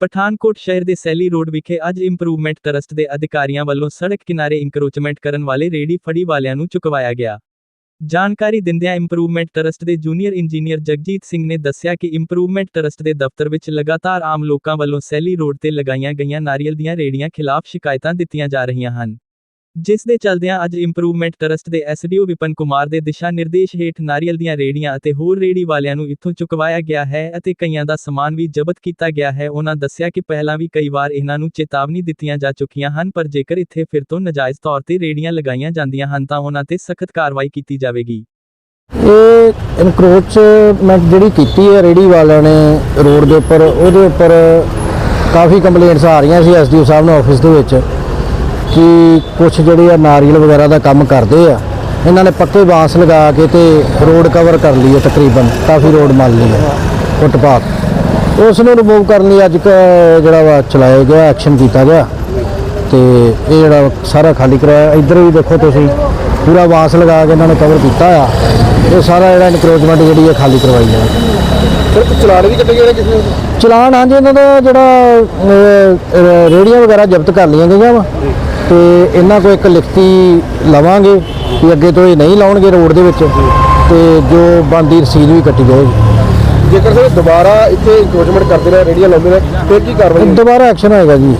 ਪਠਾਨਕੋਟ ਸ਼ਹਿਰ ਦੇ ਸੈਲੀ ਰੋਡ ਵਿਖੇ ਅੱਜ ਇੰਪਰੂਵਮੈਂਟ ਟਰਸਟ ਦੇ ਅਧਿਕਾਰੀਆਂ ਵੱਲੋਂ ਸੜਕ ਕਿਨਾਰੇ ਇੰਕਰੋਚਮੈਂਟ ਕਰਨ ਵਾਲੇ ਰੇੜੀ ਫੜੀ ਵਾਲਿਆਂ ਨੂੰ ਚੁਕਵਾਇਆ ਗਿਆ। ਜਾਣਕਾਰੀ ਦਿੰਦਿਆਂ ਇੰਪਰੂਵਮੈਂਟ ਟਰਸਟ ਦੇ ਜੂਨੀਅਰ ਇੰਜੀਨੀਅਰ ਜਗਜੀਤ ਸਿੰਘ ਨੇ ਦੱਸਿਆ ਕਿ ਇੰਪਰੂਵਮੈਂਟ ਟਰਸਟ ਦੇ ਦਫ਼ਤਰ ਵਿੱਚ ਲਗਾਤਾਰ ਆਮ ਲੋਕਾਂ ਵੱਲੋਂ ਸੈਲੀ ਰੋਡ ਤੇ ਲਗਾਈਆਂ ਗਈਆਂ ਨਾਰੀਅਲ ਦੀਆਂ ਰੇੜੀਆਂ ਖਿਲਾਫ ਸ਼ਿਕਾਇਤਾਂ ਦਿੱਤੀਆਂ ਜਾ ਰਹੀਆਂ ਹਨ। ਜਿਸ ਦੇ ਚਲਦਿਆਂ ਅੱਜ ਇੰਪਰੂਵਮੈਂਟ ਟਰਸਟ ਦੇ ਐਸਡੀਓ ਵਿਪਨ ਕੁਮਾਰ ਦੇ ਦਿਸ਼ਾ ਨਿਰਦੇਸ਼ ਹੇਠ ਨਾਰੀਅਲ ਦੀਆਂ ਰੇੜੀਆਂ ਅਤੇ ਹੋਰ ਰੇੜੀ ਵਾਲਿਆਂ ਨੂੰ ਇੱਥੋਂ ਚੁਕਵਾਇਆ ਗਿਆ ਹੈ ਅਤੇ ਕਈਆਂ ਦਾ ਸਮਾਨ ਵੀ ਜ਼ਬਤ ਕੀਤਾ ਗਿਆ ਹੈ। ਉਹਨਾਂ ਦੱਸਿਆ ਕਿ ਪਹਿਲਾਂ ਵੀ ਕਈ ਵਾਰ ਇਹਨਾਂ ਨੂੰ ਚੇਤਾਵਨੀ ਦਿੱਤੀਆਂ ਜਾ ਚੁੱਕੀਆਂ ਹਨ, ਪਰ ਜੇਕਰ ਇੱਥੇ ਫਿਰ ਤੋਂ ਨਜਾਇਜ਼ ਤੌਰ ਤੇ ਰੇੜੀਆਂ ਲਗਾਈਆਂ ਜਾਂਦੀਆਂ ਹਨ ਤਾਂ ਉਹਨਾਂ ਤੇ ਸਖਤ ਕਾਰਵਾਈ ਕੀਤੀ ਜਾਵੇਗੀ। ਇਹ ਇਨਕਰੋਚਮੈਂਟ ਜਿਹੜੀ ਕੀਤੀ ਹੈ ਰੇੜੀ ਵਾਲਿਆਂ ਨੇ ਰੋਡ ਦੇ ਉੱਪਰ, ਉਹਦੇ ਉੱਪਰ ਕਾਫੀ ਕੰਪਲੇਂਟਸ ਆ ਰਹੀਆਂ ਸੀ ਐਸਡੀਓ ਸਾਹਿਬ ਨੂੰ ਆਫਿਸ ਦੇ ਵਿੱਚ। ਕਿ ਕੁਝ ਜਿਹੜੇ ਆ ਨਾਰੀਅਲ ਵਗੈਰਾ ਦਾ ਕੰਮ ਕਰਦੇ ਆ ਇਹਨਾਂ ਨੇ ਪੱਕੇ ਬਾਂਸ ਲਗਾ ਕੇ ਤੇ ਰੋਡ ਕਵਰ ਕਰ ਲਈ ਹੈ ਤਕਰੀਬਨ ਕਾਫੀ ਰੋਡ ਮੰਨ ਲਈ ਹੈ ਫੁੱਟਪਾਥ। ਉਸ ਨੂੰ ਰਿਮੂਵ ਕਰਨ ਲਈ ਅੱਜ ਜਿਹੜਾ ਵਾ ਚਲਾਇਆ ਗਿਆ ਐਕਸ਼ਨ ਕੀਤਾ ਗਿਆ। ਤੇ ਇਹ ਜਿਹੜਾ ਸਾਰਾ ਖਾਲੀ ਕਰਾਇਆ ਇੱਧਰ ਵੀ ਦੇਖੋ ਤੁਸੀਂ ਪੂਰਾ ਬਾਂਸ ਲਗਾ ਕੇ ਇਹਨਾਂ ਨੇ ਕਵਰ ਕੀਤਾ ਆ ਇਹ ਸਾਰਾ ਜਿਹੜਾ ਇਨਕਰੋਚਮੈਂਟ ਜਿਹੜੀ ਹੈ ਖਾਲੀ ਕਰਵਾਈ ਫਿਰ ਚਲਾਨ ਵੀ ਕੱਟੇ ਗਏ ਕਿਸੇ ਨੂੰ? ਚਲਾਨ ਹਾਂਜੀ ਇਹਨਾਂ ਦਾ ਜਿਹੜਾ ਰੇਹੜੀਆਂ ਵਗੈਰਾ ਜ਼ਬਤ ਕਰ ਲਈਆਂ ਗਈਆਂ ਵਾ। ਤੇ ਇਹਨਾਂ ਕੋ ਇੱਕ ਲਿਖਤੀ ਲਵਾਂਗੇ ਕਿ ਅੱਗੇ ਤੋਂ ਇਹ ਨਹੀਂ ਲਾਉਣਗੇ ਰੋਡ ਦੇ ਵਿੱਚ ਤੇ ਜੋ ਬੰਦੀ ਰਸੀਦ ਵੀ ਕੱਟੀ ਜਾਏਗੀ ਜੇਕਰ ਸਰ ਦੁਬਾਰਾ ਇੱਥੇ ਇੰਕਰੋਚਮੈਂਟ ਕਰਦੇ ਨੇ ਰੇਡੀਆਂ ਲਾਉਂਦੇ ਨੇ ਫਿਰ ਕੀ ਕਾਰਵਾਈ? ਦੁਬਾਰਾ ਐਕਸ਼ਨ ਹੋਏਗਾ ਜੀ